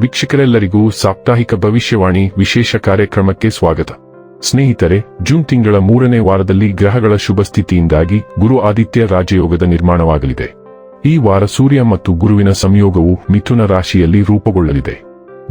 ವೀಕ್ಷಕರೆಲ್ಲರಿಗೂ ಸಾಪ್ತಾಹಿಕ ಭವಿಷ್ಯವಾಣಿ ವಿಶೇಷ ಕಾರ್ಯಕ್ರಮಕ್ಕೆ ಸ್ವಾಗತ. ಸ್ನೇಹಿತರೆ, ಜೂನ್ ತಿಂಗಳ ಮೂರನೇ ವಾರದಲ್ಲಿ ಗ್ರಹಗಳ ಶುಭ ಸ್ಥಿತಿಯಿಂದಾಗಿ ಗುರು ಆದಿತ್ಯ ರಾಜಯೋಗದ ನಿರ್ಮಾಣವಾಗಲಿದೆ. ಈ ವಾರ ಸೂರ್ಯ ಮತ್ತು ಗುರುವಿನ ಸಂಯೋಗವು ಮಿಥುನ ರಾಶಿಯಲ್ಲಿ ರೂಪುಗೊಳ್ಳಲಿದೆ.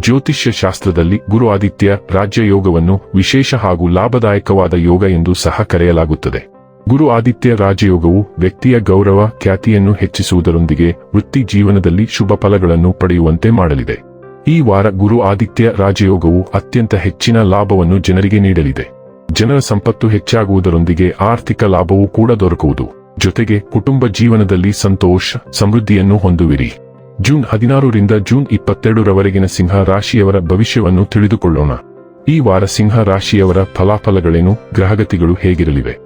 ಜ್ಯೋತಿಷ್ಯ ಶಾಸ್ತ್ರದಲ್ಲಿ ಗುರು ಆದಿತ್ಯ ರಾಜ್ಯಯೋಗವನ್ನು ವಿಶೇಷ ಹಾಗೂ ಲಾಭದಾಯಕವಾದ ಯೋಗ ಎಂದು ಸಹ ಕರೆಯಲಾಗುತ್ತದೆ. ಗುರು ಆದಿತ್ಯ ರಾಜಯೋಗವು ವ್ಯಕ್ತಿಯ ಗೌರವ, ಖ್ಯಾತಿಯನ್ನು ಹೆಚ್ಚಿಸುವುದರೊಂದಿಗೆ ವೃತ್ತಿ ಜೀವನದಲ್ಲಿ ಶುಭ ಫಲಗಳನ್ನು ಪಡೆಯುವಂತೆ ಮಾಡಲಿದೆ. ಈ ವಾರ ಗುರು ಆದಿತ್ಯ ರಾಜಯೋಗವು ಅತ್ಯಂತ ಹೆಚ್ಚಿನ ಲಾಭವನ್ನು ಜನರಿಗೆ ನೀಡಲಿದೆ. ಜನರ ಸಂಪತ್ತು ಹೆಚ್ಚಾಗುವುದರೊಂದಿಗೆ ಆರ್ಥಿಕ ಲಾಭವೂ ಕೂಡ ದೊರಕುವುದು. ಜೊತೆಗೆ ಕುಟುಂಬ ಜೀವನದಲ್ಲಿ ಸಂತೋಷ, ಸಮೃದ್ಧಿಯನ್ನು ಹೊಂದುವಿರಿ. ಜೂನ್ ಹದಿನಾರರಿಂದ ಜೂನ್ ಇಪ್ಪತ್ತೆರಡರವರೆಗಿನ ಸಿಂಹ ರಾಶಿಯವರ ಭವಿಷ್ಯವನ್ನು ತಿಳಿದುಕೊಳ್ಳೋಣ. ಈ ವಾರ ಸಿಂಹ ರಾಶಿಯವರ ಫಲಾಫಲಗಳೇನು, ಗ್ರಹಗತಿಗಳು ಹೇಗಿರಲಿವೆ?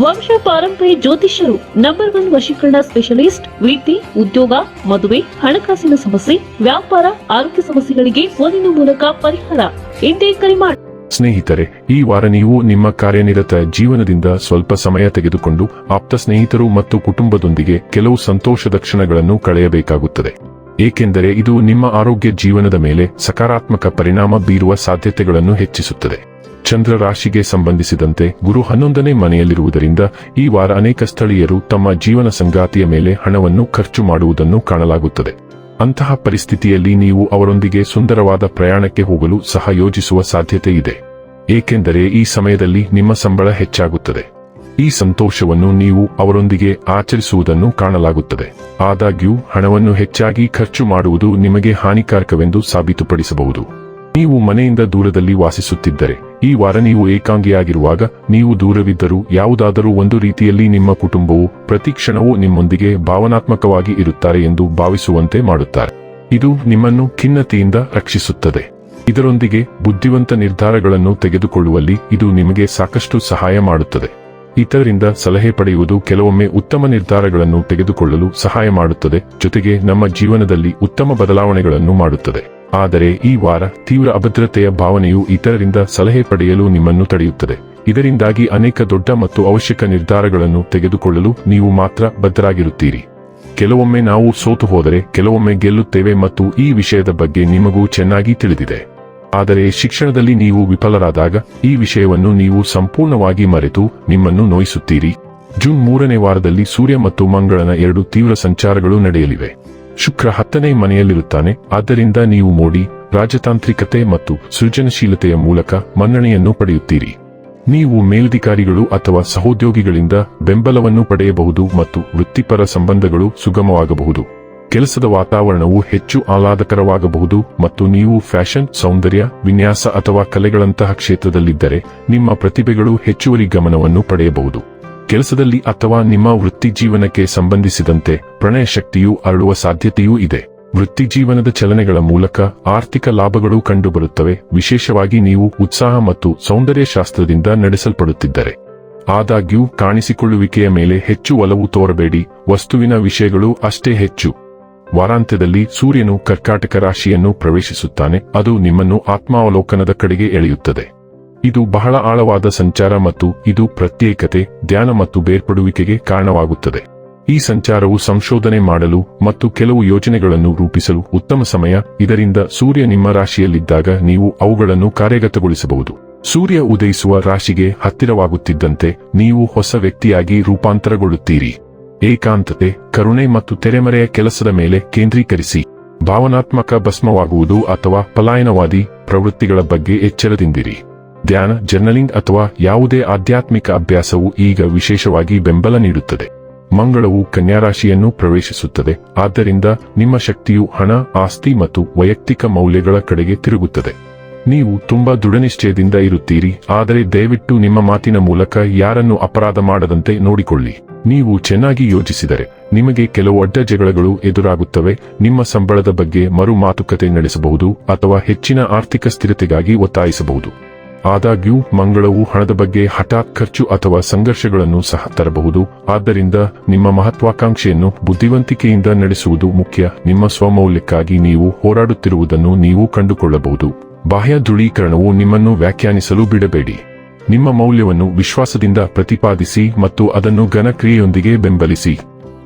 ವಂಶ ಪಾರಂಪರಿ ಜ್ಯೋತಿಷ್ಯರು ನಂಬರ್ ಒನ್ ವಶೀಕರಣ ಸ್ಪೆಷಲಿಸ್ಟ್ ವೃತ್ತಿ ಉದ್ಯೋಗ, ಮದುವೆ, ಹಣಕಾಸಿನ ಸಮಸ್ಯೆ, ವ್ಯಾಪಾರ, ಆರೋಗ್ಯ ಸಮಸ್ಯೆಗಳಿಗೆ ಫೋನಿನ ಮೂಲಕ ಪರಿಹಾರ. ಎಂದೇ ಕರೆ ಮಾಡಿ ಸ್ನೇಹಿತರೆ, ಈ ವಾರ ನೀವು ನಿಮ್ಮ ಕಾರ್ಯನಿರತ ಜೀವನದಿಂದ ಸ್ವಲ್ಪ ಸಮಯ ತೆಗೆದುಕೊಂಡು ಆಪ್ತ ಸ್ನೇಹಿತರು ಮತ್ತು ಕುಟುಂಬದೊಂದಿಗೆ ಕೆಲವು ಸಂತೋಷದ ಕ್ಷಣಗಳನ್ನು ಕಳೆಯಬೇಕಾಗುತ್ತದೆ. ಏಕೆಂದರೆ ಇದು ನಿಮ್ಮ ಆರೋಗ್ಯ ಜೀವನದ ಮೇಲೆ ಸಕಾರಾತ್ಮಕ ಪರಿಣಾಮ ಬೀರುವ ಸಾಧ್ಯತೆಗಳನ್ನು ಹೆಚ್ಚಿಸುತ್ತದೆ. ಚಂದ್ರ ರಾಶಿಗೆ ಸಂಬಂಧಿಸಿದಂತೆ ಗುರು ಹನ್ನೊಂದನೇ ಮನೆಯಲ್ಲಿರುವುದರಿಂದ ಈ ವಾರ ಅನೇಕ ಸ್ಥಳೀಯರು ತಮ್ಮ ಜೀವನ ಸಂಗಾತಿಯ ಮೇಲೆ ಹಣವನ್ನು ಖರ್ಚು ಮಾಡುವುದನ್ನು ಕಾಣಲಾಗುತ್ತದೆ. ಅಂತಹ ಪರಿಸ್ಥಿತಿಯಲ್ಲಿ ನೀವು ಅವರೊಂದಿಗೆ ಸುಂದರವಾದ ಪ್ರಯಾಣಕ್ಕೆ ಹೋಗಲು ಸಹ ಯೋಜಿಸುವ ಸಾಧ್ಯತೆ ಇದೆ. ಏಕೆಂದರೆ ಈ ಸಮಯದಲ್ಲಿ ನಿಮ್ಮ ಸಂಬಳ ಹೆಚ್ಚಾಗುತ್ತದೆ. ಈ ಸಂತೋಷವನ್ನು ನೀವು ಅವರೊಂದಿಗೆ ಆಚರಿಸುವುದನ್ನು ಕಾಣಲಾಗುತ್ತದೆ. ಆದಾಗ್ಯೂ, ಹಣವನ್ನು ಹೆಚ್ಚಾಗಿ ಖರ್ಚು ಮಾಡುವುದು ನಿಮಗೆ ಹಾನಿಕಾರಕವೆಂದು ಸಾಬೀತುಪಡಿಸಬಹುದು. ನೀವು ಮನೆಯಿಂದ ದೂರದಲ್ಲಿ ವಾಸಿಸುತ್ತಿದ್ದರೆ, ಈ ವಾರ ನೀವು ಏಕಾಂಗಿಯಾಗಿರುವಾಗ ನೀವು ದೂರವಿದ್ದರೂ ಯಾವುದಾದರೂ ಒಂದು ರೀತಿಯಲ್ಲಿ ನಿಮ್ಮ ಕುಟುಂಬವು ಪ್ರತಿ ಕ್ಷಣವೂ ನಿಮ್ಮೊಂದಿಗೆ ಭಾವನಾತ್ಮಕವಾಗಿ ಇರುತ್ತಾರೆ ಎಂದು ಭಾವಿಸುವಂತೆ ಮಾಡುತ್ತಾರೆ. ಇದು ನಿಮ್ಮನ್ನು ಖಿನ್ನತೆಯಿಂದ ರಕ್ಷಿಸುತ್ತದೆ. ಇದರೊಂದಿಗೆ ಬುದ್ಧಿವಂತ ನಿರ್ಧಾರಗಳನ್ನು ತೆಗೆದುಕೊಳ್ಳುವಲ್ಲಿ ಇದು ನಿಮಗೆ ಸಾಕಷ್ಟು ಸಹಾಯ ಮಾಡುತ್ತದೆ. ಇತರರಿಂದ ಸಲಹೆ ಪಡೆಯುವುದು ಕೆಲವೊಮ್ಮೆ ಉತ್ತಮ ನಿರ್ಧಾರಗಳನ್ನು ತೆಗೆದುಕೊಳ್ಳಲು ಸಹಾಯ ಮಾಡುತ್ತದೆ, ಜೊತೆಗೆ ನಮ್ಮ ಜೀವನದಲ್ಲಿ ಉತ್ತಮ ಬದಲಾವಣೆಗಳನ್ನು ಮಾಡುತ್ತದೆ. ಆದರೆ ಈ ವಾರ ತೀವ್ರ ಅಭದ್ರತೆಯ ಭಾವನೆಯು ಇತರರಿಂದ ಸಲಹೆ ಪಡೆಯಲು ನಿಮ್ಮನ್ನು ತಡೆಯುತ್ತದೆ. ಇದರಿಂದಾಗಿ ಅನೇಕ ದೊಡ್ಡ ಮತ್ತು ಅವಶ್ಯಕ ನಿರ್ಧಾರಗಳನ್ನು ತೆಗೆದುಕೊಳ್ಳಲು ನೀವು ಮಾತ್ರ ಬದ್ಧರಾಗಿರುತ್ತೀರಿ. ಕೆಲವೊಮ್ಮೆ ನಾವು ಸೋತು ಹೋದರೆ ಕೆಲವೊಮ್ಮೆ ಗೆಲ್ಲುತ್ತೇವೆ ಮತ್ತು ಈ ವಿಷಯದ ಬಗ್ಗೆ ನಿಮಗೂ ಚೆನ್ನಾಗಿ ತಿಳಿದಿದೆ. ಆದರೆ ಶಿಕ್ಷಣದಲ್ಲಿ ನೀವು ವಿಫಲರಾದಾಗ ಈ ವಿಷಯವನ್ನು ನೀವು ಸಂಪೂರ್ಣವಾಗಿ ಮರೆತು ನಿಮ್ಮನ್ನು ನೋಯಿಸುತ್ತೀರಿ. ಜೂನ್ ಮೂರನೇ ವಾರದಲ್ಲಿ ಸೂರ್ಯ ಮತ್ತು ಮಂಗಳನ ಎರಡು ತೀವ್ರ ಸಂಚಾರಗಳು ನಡೆಯಲಿವೆ. ಶುಕ್ರ ಹತ್ತನೇ ಮನೆಯಲ್ಲಿರುತ್ತಾನೆ. ಆದ್ದರಿಂದ ನೀವು ಮೋಡಿ, ರಾಜತಾಂತ್ರಿಕತೆ ಮತ್ತು ಸೃಜನಶೀಲತೆಯ ಮೂಲಕ ಮನ್ನಣೆಯನ್ನು ಪಡೆಯುತ್ತೀರಿ. ನೀವು ಮೇಲಧಿಕಾರಿಗಳು ಅಥವಾ ಸಹೋದ್ಯೋಗಿಗಳಿಂದ ಬೆಂಬಲವನ್ನು ಪಡೆಯಬಹುದು ಮತ್ತು ವೃತ್ತಿಪರ ಸಂಬಂಧಗಳು ಸುಗಮವಾಗಬಹುದು. ಕೆಲಸದ ವಾತಾವರಣವು ಹೆಚ್ಚು ಆಹ್ಲಾದಕರವಾಗಬಹುದು ಮತ್ತು ನೀವು ಫ್ಯಾಷನ್, ಸೌಂದರ್ಯ, ವಿನ್ಯಾಸ ಅಥವಾ ಕಲೆಗಳಂತಹ ಕ್ಷೇತ್ರದಲ್ಲಿದ್ದರೆ ನಿಮ್ಮ ಪ್ರತಿಭೆಗಳು ಹೆಚ್ಚುವರಿ ಗಮನವನ್ನು ಪಡೆಯಬಹುದು. ಕೆಲಸದಲ್ಲಿ ಅಥವಾ ನಿಮ್ಮ ವೃತ್ತಿ ಜೀವನಕ್ಕೆ ಸಂಬಂಧಿಸಿದಂತೆ ಪ್ರಣಯ ಶಕ್ತಿಯು ಅರಳುವ ಸಾಧ್ಯತೆಯೂ ಇದೆ. ವೃತ್ತಿ ಜೀವನದ ಚಲನೆಗಳ ಮೂಲಕ ಆರ್ಥಿಕ ಲಾಭಗಳು ಕಂಡುಬರುತ್ತವೆ. ವಿಶೇಷವಾಗಿ ನೀವು ಉತ್ಸಾಹ ಮತ್ತು ಸೌಂದರ್ಯ ಶಾಸ್ತ್ರದಿಂದ ನಡೆಸಲ್ಪಡುತ್ತಿದ್ದರೆ. ಆದಾಗ್ಯೂ, ಕಾಣಿಸಿಕೊಳ್ಳುವಿಕೆಯ ಮೇಲೆ ಹೆಚ್ಚು ಒಲವು ತೋರಬೇಡಿ. ವಸ್ತುವಿನ ವಿಷಯಗಳು ಅಷ್ಟೇ ಹೆಚ್ಚು. ವಾರಾಂತ್ಯದಲ್ಲಿ ಸೂರ್ಯನು ಕರ್ಕಾಟಕ ರಾಶಿಯನ್ನು ಪ್ರವೇಶಿಸುತ್ತಾನೆ. ಅದು ನಿಮ್ಮನ್ನು ಆತ್ಮಾವಲೋಕನದ ಕಡೆಗೆ ಎಳೆಯುತ್ತದೆ. ಇದು ಬಹಳ ಆಳವಾದ ಸಂಚಾರ ಮತ್ತು ಇದು ಪ್ರತ್ಯೇಕತೆ, ಧ್ಯಾನ ಮತ್ತು ಬೇರ್ಪಡುವಿಕೆಗೆ ಕಾರಣವಾಗುತ್ತದೆ. ಈ ಸಂಚಾರವು ಸಂಶೋಧನೆ ಮಾಡಲು ಮತ್ತು ಕೆಲವು ಯೋಜನೆಗಳನ್ನು ರೂಪಿಸಲು ಉತ್ತಮ ಸಮಯ. ಇದರಿಂದ ಸೂರ್ಯ ನಿಮ್ಮ ರಾಶಿಯಲ್ಲಿದ್ದಾಗ ನೀವು ಅವುಗಳನ್ನು ಕಾರ್ಯಗತಗೊಳಿಸಬಹುದು. ಸೂರ್ಯ ಉದಯಿಸುವ ರಾಶಿಗೆ ಹತ್ತಿರವಾಗುತ್ತಿದ್ದಂತೆ ನೀವು ಹೊಸ ವ್ಯಕ್ತಿಯಾಗಿ ರೂಪಾಂತರಗೊಳ್ಳುತ್ತೀರಿ. ಏಕಾಂತತೆ, ಕರುಣೆ ಮತ್ತು ತೆರೆಮರೆಯ ಕೆಲಸದ ಮೇಲೆ ಕೇಂದ್ರೀಕರಿಸಿ. ಭಾವನಾತ್ಮಕ ಭಸ್ಮವಾಗುವುದು ಅಥವಾ ಪಲಾಯನವಾದಿ ಪ್ರವೃತ್ತಿಗಳ ಬಗ್ಗೆ ಎಚ್ಚರದಿಂದಿರಿ. ಧ್ಯಾನ ಜರ್ನಲಿಂಗ್ ಅಥವಾ ಯಾವುದೇ ಆಧ್ಯಾತ್ಮಿಕ ಅಭ್ಯಾಸವು ಈಗ ವಿಶೇಷವಾಗಿ ಬೆಂಬಲ ನೀಡುತ್ತದೆ. ಮಂಗಳವು ಕನ್ಯಾರಾಶಿಯನ್ನು ಪ್ರವೇಶಿಸುತ್ತದೆ. ಆದ್ದರಿಂದ ನಿಮ್ಮ ಶಕ್ತಿಯು ಹಣ, ಆಸ್ತಿ ಮತ್ತು ವೈಯಕ್ತಿಕ ಮೌಲ್ಯಗಳ ಕಡೆಗೆ ತಿರುಗುತ್ತದೆ. ನೀವು ತುಂಬಾ ದೃಢನಿಶ್ಚಯದಿಂದ ಇರುತ್ತೀರಿ. ಆದರೆ ದಯವಿಟ್ಟು ನಿಮ್ಮ ಮಾತಿನ ಮೂಲಕ ಯಾರನ್ನು ಅಪರಾಧ ಮಾಡದಂತೆ ನೋಡಿಕೊಳ್ಳಿ. ನೀವು ಚೆನ್ನಾಗಿ ಯೋಚಿಸಿದರೆ ನಿಮಗೆ ಕೆಲವು ಅಡ್ಡ ಜಗಳಗಳು ಎದುರಾಗುತ್ತವೆ. ನಿಮ್ಮ ಸಂಬಳದ ಬಗ್ಗೆ ಮರು ಮಾತುಕತೆ ನಡೆಸಬಹುದು ಅಥವಾ ಹೆಚ್ಚಿನ ಆರ್ಥಿಕ ಸ್ಥಿರತೆಗಾಗಿ ಒತ್ತಾಯಿಸಬಹುದು. ಆದಾಗ್ಯೂ ಮಂಗಳವು ಹಣದ ಬಗ್ಗೆ ಹಠಾತ್ ಖರ್ಚು ಅಥವಾ ಸಂಘರ್ಷಗಳನ್ನು ಸಹ ತರಬಹುದು. ಆದ್ದರಿಂದ ನಿಮ್ಮ ಮಹತ್ವಾಕಾಂಕ್ಷೆಯನ್ನು ಬುದ್ಧಿವಂತಿಕೆಯಿಂದ ನಡೆಸುವುದು ಮುಖ್ಯ. ನಿಮ್ಮ ಸ್ವಮೌಲ್ಯಕ್ಕಾಗಿ ನೀವು ಹೋರಾಡುತ್ತಿರುವುದನ್ನು ನೀವು ಕಂಡುಕೊಳ್ಳಬಹುದು. ಬಾಹ್ಯ ದೃಢೀಕರಣವು ನಿಮ್ಮನ್ನು ವ್ಯಾಖ್ಯಾನಿಸಲು ಬಿಡಬೇಡಿ. ನಿಮ್ಮ ಮೌಲ್ಯವನ್ನು ವಿಶ್ವಾಸದಿಂದ ಪ್ರತಿಪಾದಿಸಿ ಮತ್ತು ಅದನ್ನು ಘನಕ್ರಿಯೆಯೊಂದಿಗೆ ಬೆಂಬಲಿಸಿ.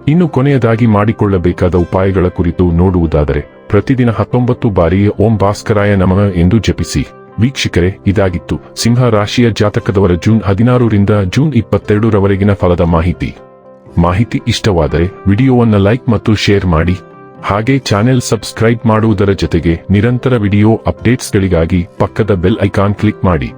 ಇನ್ನು ಕೊನೆಯದಾಗಿ ಮಾಡಿಕೊಳ್ಳಬೇಕಾದ ಉಪಾಯಗಳ ಕುರಿತು ನೋಡುವುದಾದರೆ, ಪ್ರತಿದಿನ ಹತ್ತೊಂಬತ್ತು ಬಾರಿ ಓಂ ಭಾಸ್ಕರಾಯ ನಮಃ ಎಂದು ಜಪಿಸಿ. ವೀಕ್ಷಕರೇ, ಇದಾಗಿತ್ತು ಸಿಂಹ ರಾಶಿಯ ಜಾತಕದವರ ಜೂನ್ ಹದಿನಾರರಿಂದ ಜೂನ್ ಇಪ್ಪತ್ತೆರಡರವರೆಗಿನ ಫಲದ ಮಾಹಿತಿ. ಮಾಹಿತಿ ಇಷ್ಟವಾದರೆ ವಿಡಿಯೋವನ್ನ ಲೈಕ್ ಮತ್ತು ಶೇರ್ ಮಾಡಿ. ಹಾಗೆ ಚಾನೆಲ್ ಸಬ್ಸ್ಕ್ರೈಬ್ ಮಾಡುವುದರ ಜೊತೆಗೆ ನಿರಂತರ ವಿಡಿಯೋ ಅಪ್ಡೇಟ್ಸ್ಗಳಿಗಾಗಿ ಪಕ್ಕದ ಬೆಲ್ ಐಕಾನ್ ಕ್ಲಿಕ್ ಮಾಡಿ.